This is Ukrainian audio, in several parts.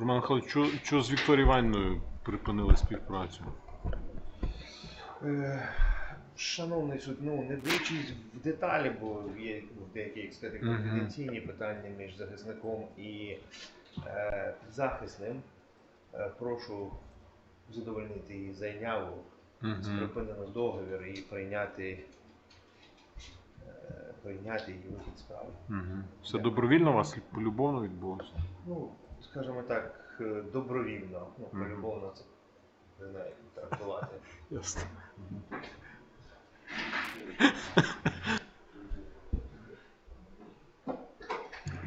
Роман Михайлович, що, що з Вікторією Іванівною припинили співпрацю? Е, Шановний суд, ну не вдавачись в деталі, бо є ну, деякі як сказати, Мгм. конфіденційні питання між захисником і е, захисним. Е, прошу задовольнити її заяву, Угу. припинено договір і прийняти, е, прийняти її вихід справи. Угу. Все добровільно у вас полюбовно відбулося? Ну, скажімо так, е, добровільно, ну, полюбовно це не знаю, як трактувати. Ясно.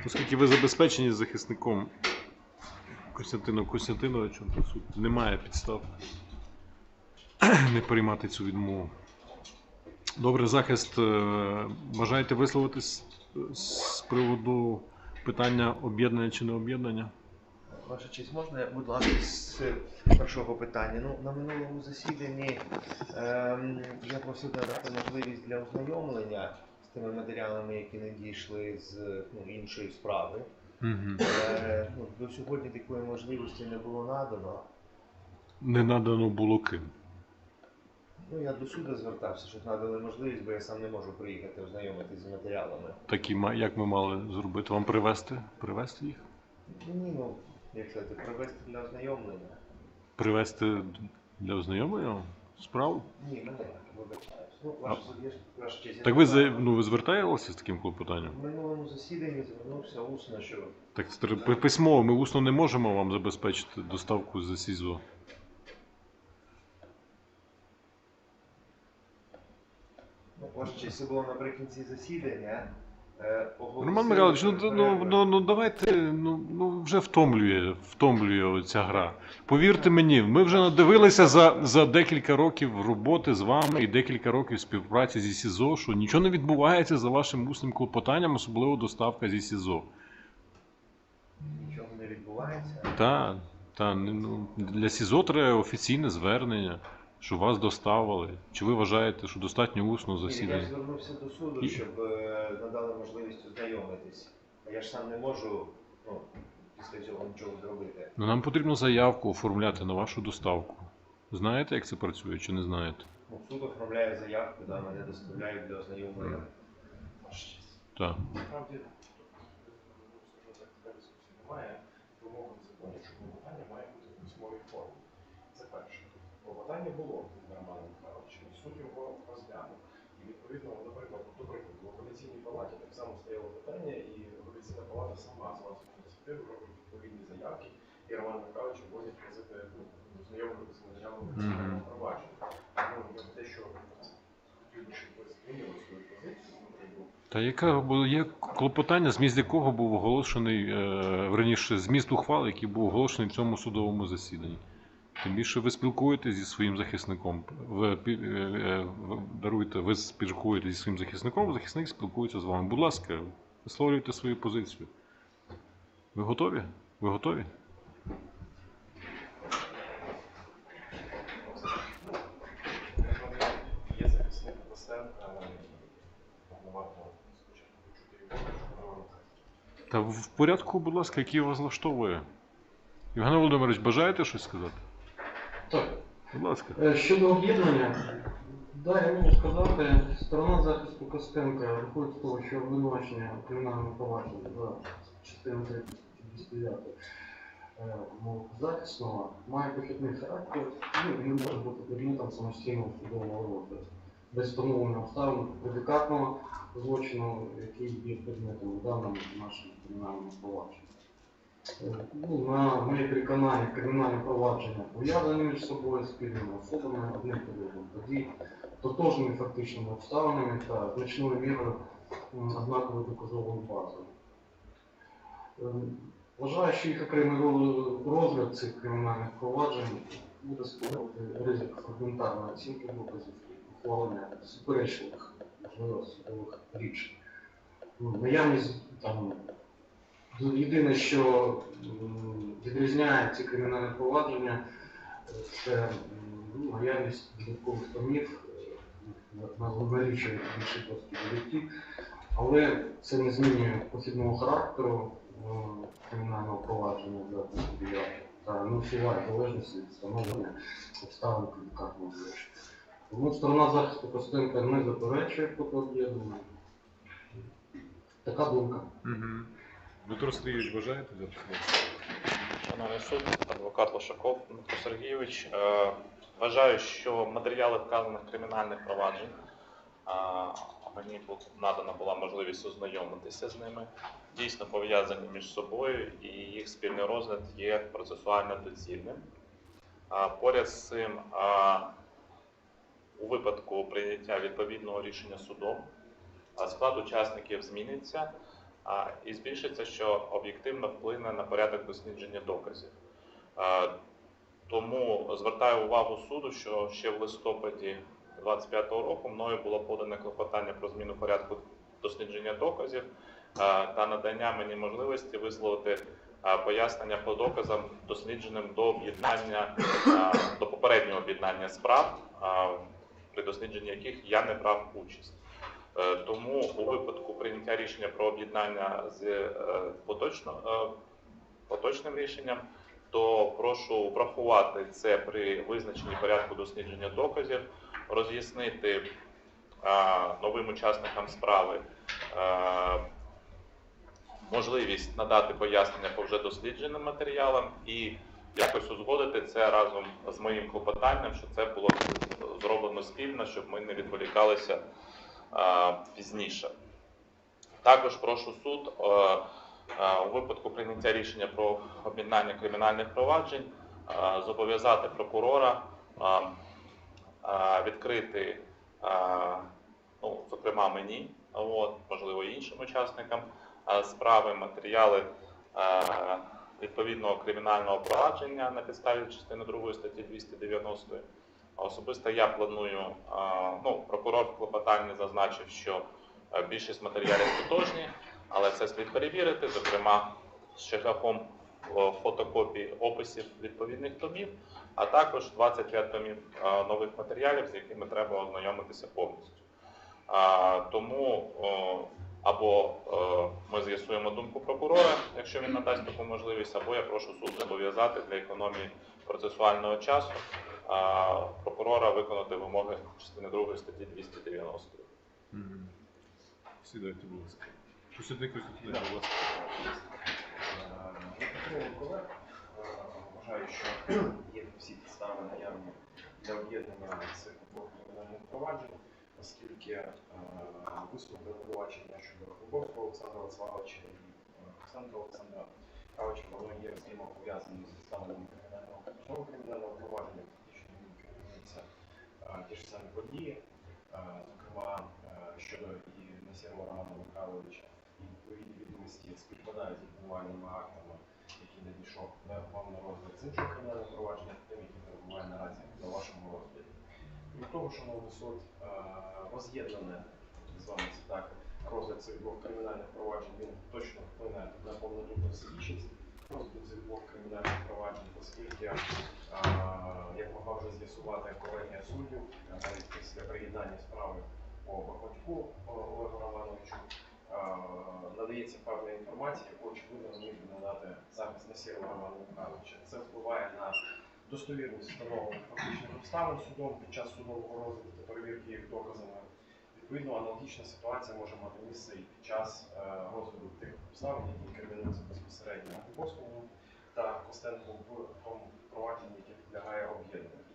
Оскільки ви забезпечені захисником Костянтином Костянтиновичем, то суд немає підстав не приймати цю відмову. Добре, захист. е, Бажаєте висловитись з приводу питання об'єднання чи не об'єднання? Ваша честь, можна, я, будь ласка, з першого питання. Ну, на минулому засіданні ем, я просив надати можливість для ознайомлення з тими матеріалами, які надійшли з ну, іншої справи. Угу. Е, ну, до сьогодні такої можливості не було надано. Не надано було ким. Ну, я до суду звертався, щоб надали можливість, бо я сам не можу приїхати ознайомитися з матеріалами. Такі, як ми мали зробити? Вам привезти? Привезти їх? Ні, ну, як сказати, провести для ознайомлення. Привезти для ознайомлення справу? Ні, мене вибачаюсь. Ну, ваша, я ж- ваша честь. Так ви, за- ну, ви зверталися з таким клопотанням? В минулому засіданні звернувся усно, що Так пи- письмово ми усно не можемо вам забезпечити доставку з СІЗО. ну, ваша честь, це було наприкінці засідання. Е, Роман Михайлович, ну, ну, ну, ну давайте, ну, ну вже втомлює, втомлює ця гра. Повірте мені, ми вже надивилися за, за декілька років роботи з вами і декілька років співпраці зі СІЗО, що нічого не відбувається за вашим усним клопотанням, особливо доставка зі СІЗО. Нічого не відбувається. Та, та, ну, для СІЗО треба офіційне звернення, що вас доставили. Чи ви вважаєте, що достатньо усно Ні, Я звернувся до суду, щоб е, надали можливість ознайомитись. А я ж сам не можу ну, після цього нічого зробити. Ну, нам потрібно заявку оформляти на вашу доставку. Знаєте, як це працює, чи не знаєте? Ну, суд оформляє заявку, да, мене доставляють для ознайомлення. Так. Насправді, так, немає. Вимоги в законі, що клопотання має бути в письмовій формі. Це перше. Клопотання було від Романа Михайловича, і суд його розглянув. І відповідно, наприклад, до прикладу, в апеляційній палаті так само стояло питання, і апеляційна палата сама з власної ініціативи робить відповідні заявки, і Роман Михайлович возить визити, ну, знайомити з кримінального провадження. Те, що потрібно, щоб ви змінили свою позицію, Та яка було є клопотання, зміст якого був оголошений е, верніше, зміст ухвали, який був оголошений в цьому судовому засіданні. Тим більше ви спілкуєтесь зі своїм захисником. Ви е, е, даруєте, ви спілкуєтесь зі своїм захисником, захисник спілкується з вами. Будь ласка, висловлюйте свою позицію. Ви готові? Ви готові? Є захисник щоб Та в порядку, будь ласка, який вас влаштовує. Євген Володимирович, бажаєте щось сказати? Так, Будь ласка. е, щодо об'єднання, да, я можу сказати, сторона захисту Костенка виходить з того, що обвинувачення у кримінальному провадженні за частиною 39 е, захисного має похідний характер ну, і не може бути предметом самостійного судового розгляду. Без встановлення обставин предикатного злочину, який є предметом у даному нашому кримінальному провадженні. Ну, на моє переконання, кримінальне провадження пов'язані між собою спільними особами, одним періодом подій, тотожними фактичними обставинами та значною мірою однаковою доказовою базою. Е, Вважаю, що їх окремий розгляд цих кримінальних проваджень буде створювати ризик фрагментарної оцінки доказів ухвалення суперечливих можливо судових рішень. Наявність там Єдине, що відрізняє ці кримінальні провадження, це ну, наявність додаткових томів, на налічує більше просто житті, але це не змінює похідного характеру е, кримінального провадження за 39 та не усуває залежності від встановлення обставин предикатного вирішення. Тому сторона захисту Костенка не заперечує проти об'єднання. Така думка. Дмитро Сергійович, бажаєте взяти слово? Шановний суд, адвокат Лошаков Дмитро Сергійович. Е, Вважаю, що матеріали вказаних кримінальних проваджень мені надана була можливість ознайомитися з ними, дійсно пов'язані між собою, і їх спільний розгляд є процесуально доцільним. Поряд з цим, у випадку прийняття відповідного рішення судом, склад учасників зміниться і збільшиться, що об'єктивно вплине на порядок дослідження доказів. Тому звертаю увагу суду, що ще в листопаді 25-го року мною було подане клопотання про зміну порядку дослідження доказів та надання мені можливості висловити пояснення по доказам, дослідженим до об'єднання до попереднього об'єднання справ, при дослідженні яких я не брав участь. Е, Тому у випадку прийняття рішення про об'єднання з е, е, поточним рішенням, то прошу врахувати це при визначенні порядку дослідження доказів, роз'яснити новим учасникам справи можливість надати пояснення по вже дослідженим матеріалам і якось узгодити це разом з моїм клопотанням, що це було зроблено спільно, щоб ми не відволікалися пізніше. Також прошу суд е, е, у випадку прийняття рішення про об'єднання кримінальних проваджень е, зобов'язати прокурора е, е, відкрити, е, ну, зокрема мені, от, можливо, іншим учасникам е, справи, матеріали е, відповідного кримінального провадження на підставі частини 2 статті 290. Особисто я планую, ну, прокурор в клопотанні зазначив, що е, більшість матеріалів тотожні, але це слід перевірити, зокрема, ще шляхом фотокопій описів відповідних томів, а також 25 томів нових матеріалів, з якими треба ознайомитися повністю. Тому або ми з'ясуємо думку прокурора, якщо він надасть таку можливість, або я прошу суд зобов'язати для економії процесуального часу прокурора виконати вимоги частини 2 статті 290. Угу. Сідайте, будь ласка. Посідник будь ласка. Підтримую колег. Е, Вважаю, що є всі підстави наявні для об'єднання цих двох кримінальних проваджень, оскільки е, висновок обвинувачення щодо Глибокого Олександра Вацлавовича і е, Олександра Олександра Павловича, воно є взаємопов'язаним з підставами кримінального кримінального провадження, фактично ним керуються е, ті ж самі події, зокрема щодо і Насірова Романа Михайловича і відповідні відомості співпадають з обвинувальними актами, які надійшов на на розгляд з іншого кримінального провадження, тим, які перебуває наразі на вашому розгляді. Крім того, шановний суд, роз'єднане з вами це так, розгляд цих двох кримінальних проваджень він точно вплине на повноту всебічність розгляду цих двох кримінальних проваджень, оскільки, з'ясувати колегія суддів, е, навіть після приєднання справи по Бахматюку Олегу Романовичу, е, надається певна інформація, яку очевидно не міг надати захист Насірова Романа Михайловича. Це впливає на достовірність встановлених фактичних обставин судом під час судового розгляду та перевірки їх доказами. Відповідно, аналогічна ситуація може мати місце і під час е, розгляду тих обставин, які інкримінуються безпосередньо на Глибоцькому та Костенку в тому провадженні, яке підлягає об'єднанню.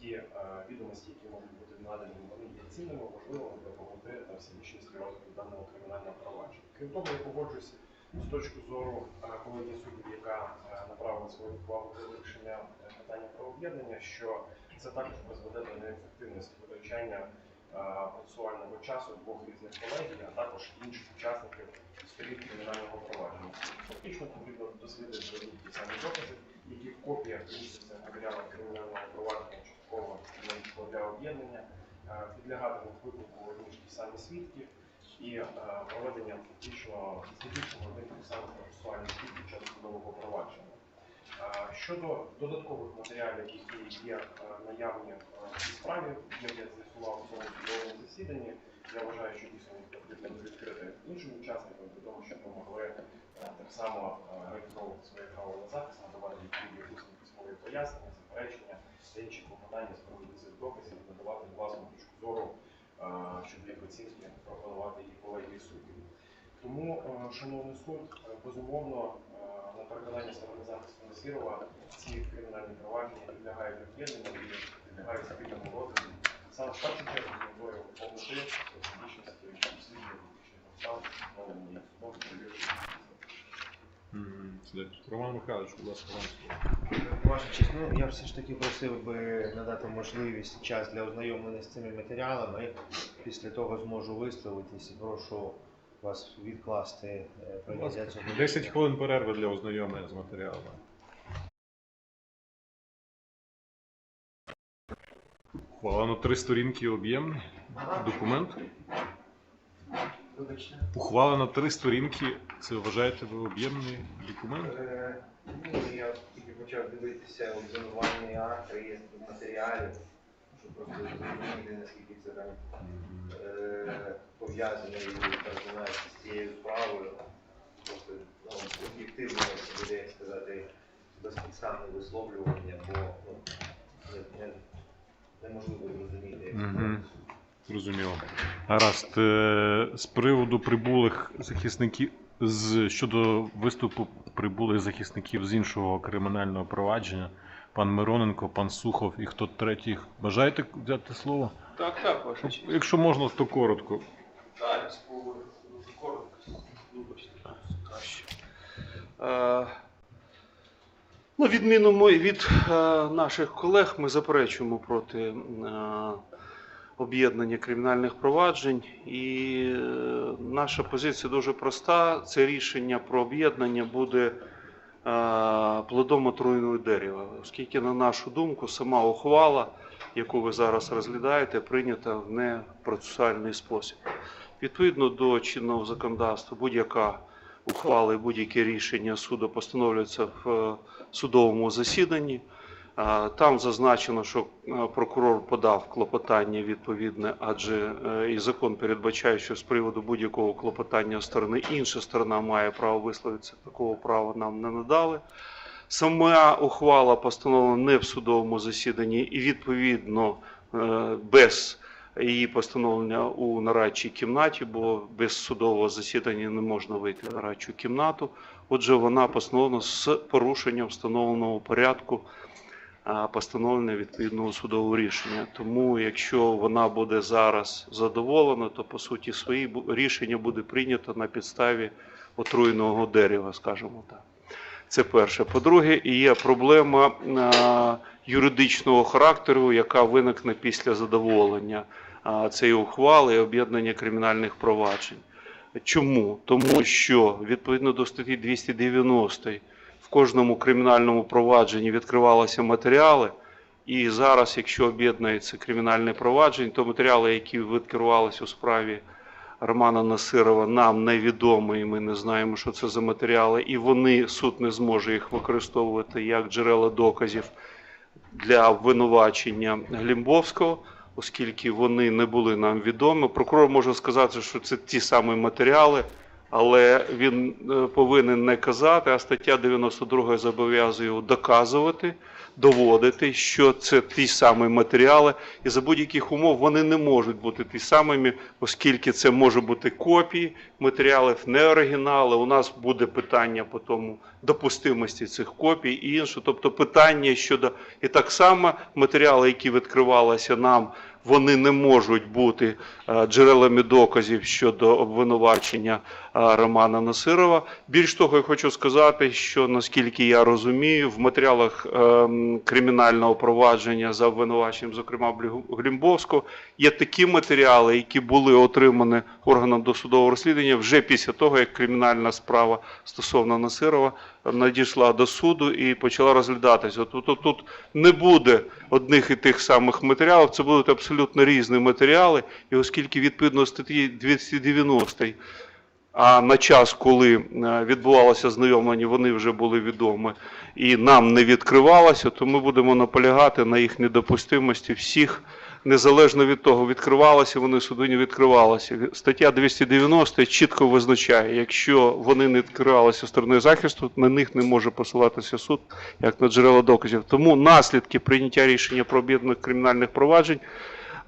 Ті е, відомості, які можуть бути надані, вони є цінними, важливими для повноти та всебічності розгляду даного кримінального провадження. Крім того, я погоджуюся з точки зору е, колегії суддів, яка е, направила свою увагу до вирішення питання про об'єднання, що це також призведе до неефективності витрачання процесуального часу двох різних колегій, а також інших учасників сторін кримінального провадження. Фактично потрібно дослідити ті самі докази, які в копіях містяться в кримінального провадження частково для об'єднання, е, підлягатимуть виклику одні самі свідки і е, проведення фактично слідчого одних самих процесуальних дій під час судового провадження. Е, Щодо додаткових матеріалів, які є наявні в цій справі, я з'ясував у цьому судовому засіданні, я вважаю, що дійсно їх потрібно відкрити іншим учасникам для того, щоб ми могли так само реалізовувати своє право на захист, надавати відповідні пояснення, заперечення та інші клопотання з приводу цих доказів, надавати власну точку зору щодо їх оцінки, пропонувати їх колегії суддів. Тому, е, шановний суд, е, безумовно, е, на переконання сторони захисту Насірова, ці кримінальні провадження підлягають об'єднанню і підлягають спільному розгляду. Саме в першу чергу з метою повноти, дійсності, дослідження, обставин, їх судом, перевірки. Роман Михайлович, будь ласка, вам. Ваша честь, ну я все ж таки просив би надати можливість час для ознайомлення з цими матеріалами. Після того зможу висловитись і прошу вас відкласти е, прийняття цього. 10 хвилин перерви для ознайомлення з матеріалами. Ухвала три сторінки об'ємний документ. Вибачте. Ухвала на три сторінки. Це вважаєте ви об'ємний документ? Е, Ну, я тільки почав дивитися обвинувальний акт, реєстр матеріалів, щоб просто зрозуміти, наскільки це там е, пов'язано і перетинається з цією справою. Просто ну, об'єктивно буде, як сказати, безпідставне висловлювання, бо ну, не, не, неможливо зрозуміти. як Мгм. Зрозуміло. Гаразд. Е, З приводу прибулих захисників з щодо виступу прибулих захисників з іншого кримінального провадження, пан Мироненко, пан Сухов і хто третій. Бажаєте взяти слово? Так, так, ваша честь. Якщо можна, то коротко. Так, я спробую дуже коротко. Вибачте, краще. Ну, відміну ми від е, наших колег, ми заперечуємо проти об'єднання кримінальних проваджень. І е, наша позиція дуже проста. Це рішення про об'єднання буде е, плодом отруйного дерева, оскільки, на нашу думку, сама ухвала, яку ви зараз розглядаєте, прийнята в непроцесуальний спосіб. Відповідно до чинного законодавства, будь-яка ухвала і будь-яке рішення суду постановлюється в е, судовому засіданні. Там зазначено, що е, прокурор подав клопотання відповідне, адже е, і закон передбачає, що з приводу будь-якого клопотання сторони інша сторона має право висловитися. Такого права нам не надали. Сама ухвала постановлена не в судовому засіданні і відповідно е, без її постановлення у нарадчій кімнаті, бо без судового засідання не можна вийти в нарадчу кімнату. Отже, вона постановлена з порушенням встановленого порядку постановлення відповідного судового рішення. Тому, якщо вона буде зараз задоволена, то по суті свої рішення буде прийнято на підставі отруєного дерева, скажімо так. Це перше. По-друге, є проблема юридичного характеру, яка виникне після задоволення цієї ухвали і об'єднання кримінальних проваджень. Чому? Тому що відповідно до статті 290 кожному кримінальному провадженні відкривалися матеріали. І зараз, якщо об'єднується кримінальне провадження, то матеріали, які відкривалися у справі Романа Насирова, нам невідомі, і ми не знаємо, що це за матеріали, і вони суд не зможе їх використовувати як джерела доказів для обвинувачення Глімбовського, оскільки вони не були нам відомі. Прокурор може сказати, що це ті самі матеріали, але він е, повинен не казати, а стаття 92 зобов'язує його доказувати, доводити, що це ті самі матеріали, і за будь-яких умов вони не можуть бути ті самими, оскільки це може бути копії матеріалів, не оригінали. У нас буде питання по тому допустимості цих копій і інше. Тобто питання щодо і так само матеріали, які відкривалися нам, вони не можуть бути е, джерелами доказів щодо обвинувачення Романа Насирова. Більш того, я хочу сказати, що наскільки я розумію, в матеріалах ем, кримінального провадження за обвинуваченням, зокрема Глімбовського, є такі матеріали, які були отримані органом досудового розслідування вже після того, як кримінальна справа стосовно Насирова надійшла до суду і почала розглядатися. Тобто тут не буде одних і тих самих матеріалів, це будуть абсолютно різні матеріали, і оскільки відповідно статті 290 а на час, коли е, відбувалося знайомлення, вони вже були відомі і нам не відкривалося, то ми будемо наполягати на їх недопустимості всіх незалежно від того, відкривалися вони суду, не відкривалися. Стаття 290 чітко визначає, якщо вони не відкривалися стороною захисту, на них не може посилатися суд як на джерела доказів. Тому наслідки прийняття рішення про об'єднаних кримінальних проваджень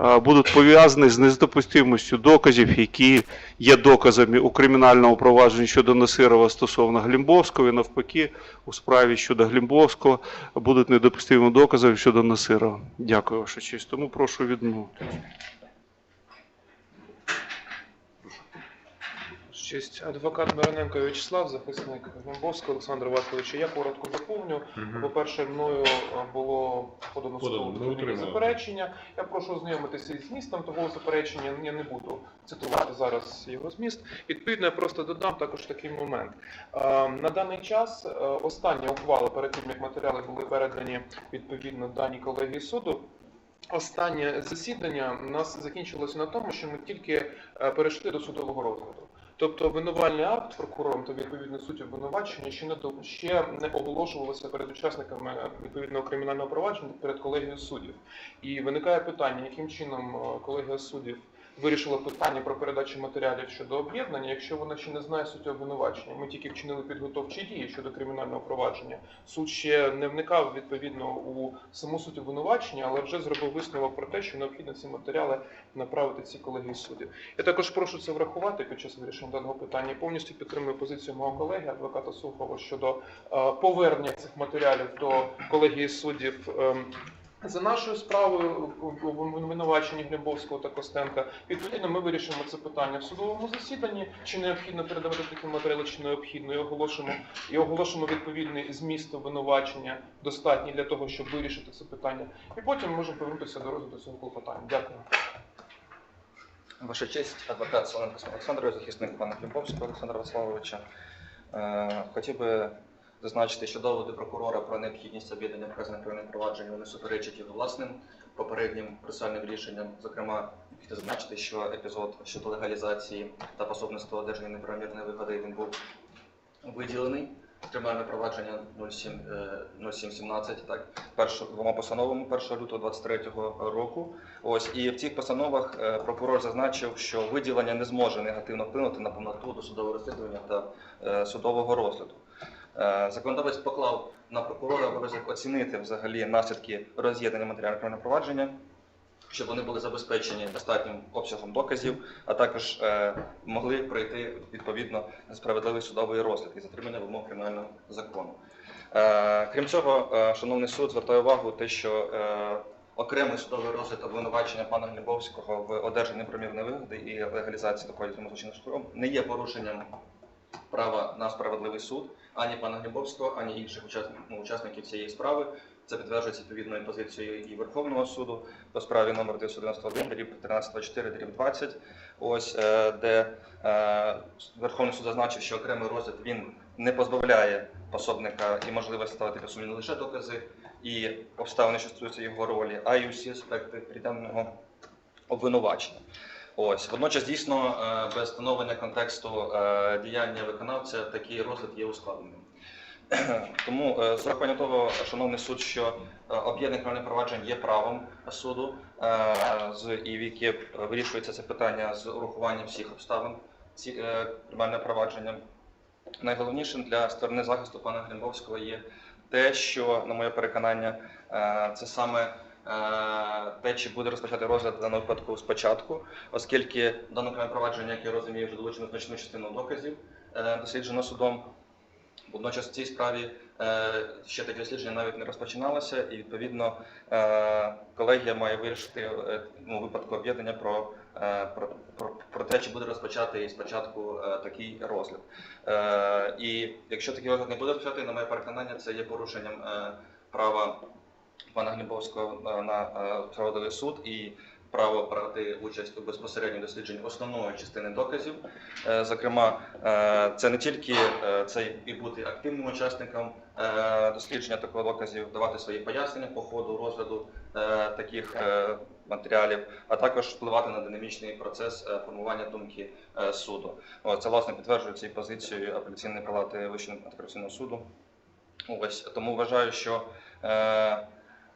будуть пов'язані з недопустимістю доказів, які є доказами у кримінальному провадженні щодо Насирова стосовно Глімбовського, і навпаки, у справі щодо Глімбовського будуть недопустимі докази щодо Насирова. Дякую, ваша честь. Тому прошу відмовити. Честь адвокат Мироненко В'ячеслав, захисник Гомбовського Олександра Васильовича. Я коротко доповню. По-перше, мною е, було подано Подано, відповідне отримали. заперечення. Я прошу ознайомитися із змістом того заперечення. Я не буду цитувати зараз його зміст. Відповідно, я просто додам також такий момент. Е, На даний час е, остання ухвала перед тим, як матеріали були передані відповідно даній колегії суду. Останнє засідання у нас закінчилося на тому, що ми тільки е, перейшли до судового розгляду. Тобто винувальний акт прокурором та відповідно суть обвинувачення ще не до ще не оголошувалося перед учасниками відповідного кримінального провадження перед колегією суддів. І виникає питання, яким чином е, колегія суддів вирішила питання про передачу матеріалів щодо об'єднання, якщо вона ще не знає суті обвинувачення. Ми тільки вчинили підготовчі дії щодо кримінального провадження. Суд ще не вникав відповідно у саму суть обвинувачення, але вже зробив висновок про те, що необхідно ці матеріали направити цій колегії суддів. Я також прошу це врахувати під час вирішення даного питання. Повністю підтримую позицію мого колеги, адвоката Сухова щодо е, повернення цих матеріалів до колегії суддів. За нашою справою в обвинуваченні Глібовського та Костенка, відповідно, ми вирішимо це питання в судовому засіданні. Чи необхідно передавати такі матеріали, чи необхідно і оголошимо і оголошимо відповідний зміст обвинувачення достатній для того, щоб вирішити це питання. І потім можемо повернутися до розгляду цього клопотання. Дякую. Ваша честь, адвокат Соленко Олександрович, захисник пана Клімповського Олександра Владиславовича. Е, Хотів би зазначити, що доводи прокурора про необхідність об'єднання вказаних кримінальних проваджень вони суперечать його власним попереднім процесуальним рішенням. Зокрема, хотів зазначити, що епізод щодо легалізації та пособництва одержання неправомірної вигоди він був виділений. Кримінальне провадження 07, е, 0717, так, першо, двома постановами 1 лютого 23 року. Ось і в цих постановах е, прокурор зазначив, що виділення не зможе негативно вплинути на повноту досудового розслідування та е, судового розгляду. Е, Законодавець поклав на прокурора обов'язок оцінити взагалі наслідки роз'єднання матеріального кримінального провадження, щоб вони були забезпечені достатнім обсягом доказів, а також е, могли пройти відповідно справедливий судовий розгляд і затримання вимог кримінального закону. Е, Крім цього, шановний суд звертає увагу те, що окремий судовий розгляд обвинувачення пана Глібовського в одержанні примірної вигоди і легалізації доходів злочинного шляхом не є порушенням права на справедливий суд ані пана Глібовського, ані інших учасників, ну, цієї справи. Це підтверджується відповідною позицією і Верховного суду по справі номер 991, дріб 1324, дріб 20, ось е, де е, Верховний суд зазначив, що окремий розгляд він не позбавляє пособника і можливості ставити сумнів не лише докази і обставини, що стосуються його ролі, а й усі аспекти притягненого обвинувачення. Ось водночас дійсно е, без встановлення контексту е, діяння виконавця такий розгляд є ускладненим. Тому е, з урахуванням того, шановний суд, що об'єднання кримінальних проваджень є правом суду, і в яке вирішується це питання з урахуванням всіх обставин кримінального провадження. Найголовнішим для сторони захисту пана Глімбовського є те, що, на моє переконання, це саме те, чи буде розпочати розгляд в даному випадку спочатку, оскільки дане кримінальне провадження, як я розумію, вже долучено значну частину доказів, е, досліджено судом. Водночас в цій справі е, ще таке дослідження навіть не розпочиналося, і відповідно е, колегія має вирішити е, ну, випадку об'єднання про, е, про, про, про те, чи буде розпочати спочатку е, такий розгляд. Е, і якщо такий розгляд не буде розпочати, на моє переконання, це є порушенням е, права пана Глібовського е, на е, справедливий суд і право брати участь у безпосередньому дослідженні основної частини доказів. Е, Зокрема, це не тільки це і бути активним учасником дослідження такого доказів, давати свої пояснення по ходу розгляду таких матеріалів, а також впливати на динамічний процес формування думки суду. Це власне підтверджується і позицією апеляційної палати Вищого антикорупційного суду. Ось тому вважаю, що е,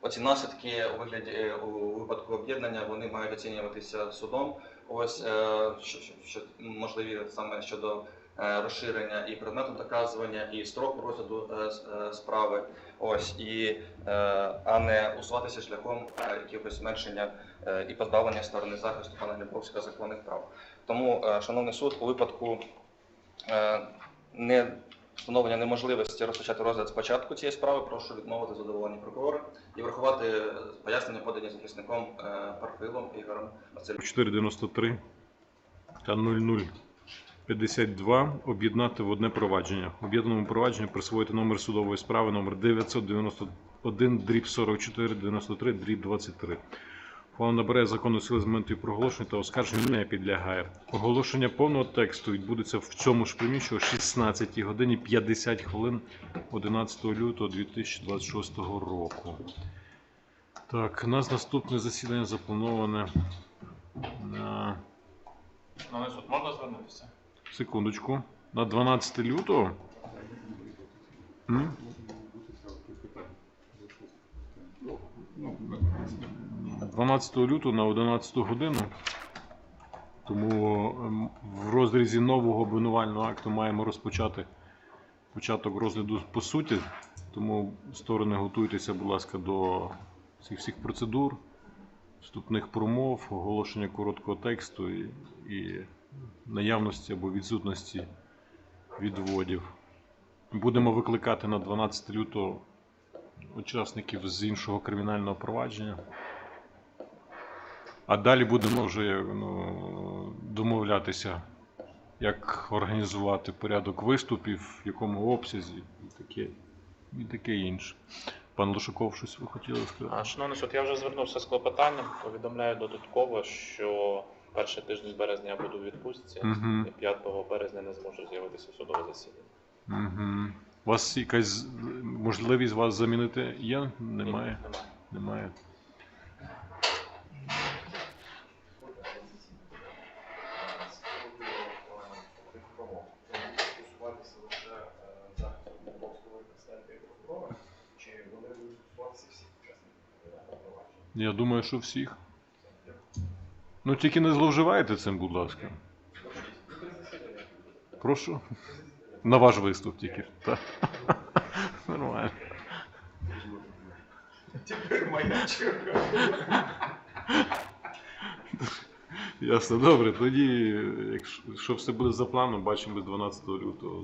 Оці наслідки у вигляді е, у випадку об'єднання вони мають оцінюватися судом. Ось е, що, що, можливі саме щодо е, розширення і предмету доказування, і строку розгляду справи. Ось і а не усуватися шляхом якихось зменшення і позбавлення сторони захисту пана Глібовського законних прав. Тому, шановний суд, у випадку не встановлення неможливості розпочати розгляд спочатку цієї справи, прошу відмовити задоволення прокурора і врахувати е, пояснення подані захисником е, Парфилом Ігорем Васильовичем. 493 та 0052 об'єднати в одне провадження. Об'єднаному провадженню присвоїти номер судової справи номер 991 дріб 44 93 дріб 23. Ухвала набере законну сили з моменту її проголошення та оскарження не підлягає. Оголошення повного тексту відбудеться в цьому ж приміщенні о 16 годині 50 хвилин 11 лютого 2026 року. Так, у нас наступне засідання заплановане на Шановний суд, можна звернутися? секундочку. На 12 лютого. М? 12 лютого на 11 годину. Тому ем, в розрізі нового обвинувального акту маємо розпочати початок розгляду по суті. Тому сторони готуйтеся, будь ласка, до цих всіх процедур, вступних промов, оголошення короткого тексту і, і наявності або відсутності відводів. Будемо викликати на 12 лютого учасників з іншого кримінального провадження. А далі будемо вже ну, домовлятися, як організувати порядок виступів, в якому обсязі і таке, і таке інше. Пан Лошаков, щось ви хотіли сказати? А, Шановний суд, я вже звернувся з клопотанням. Повідомляю додатково, що перший тиждень березня я буду у відпустці, Мгм. і 5 березня не зможу з'явитися в судове засідання. Угу. У вас якась можливість вас замінити є? Немає? Ні, Немає. Немає. Стосуватися лише е, захисту Глібовського президента і прокурора, чи вони будуть стосуватися всіх учасників кримінального провадження? Я думаю, що всіх. Ну тільки не зловживайте цим, будь ласка. Прошу. На ваш виступ тільки. Так. Нормально. Тепер моя черга. Ясно, добре. Тоді, якщо все буде за планом, бачимо 12 лютого.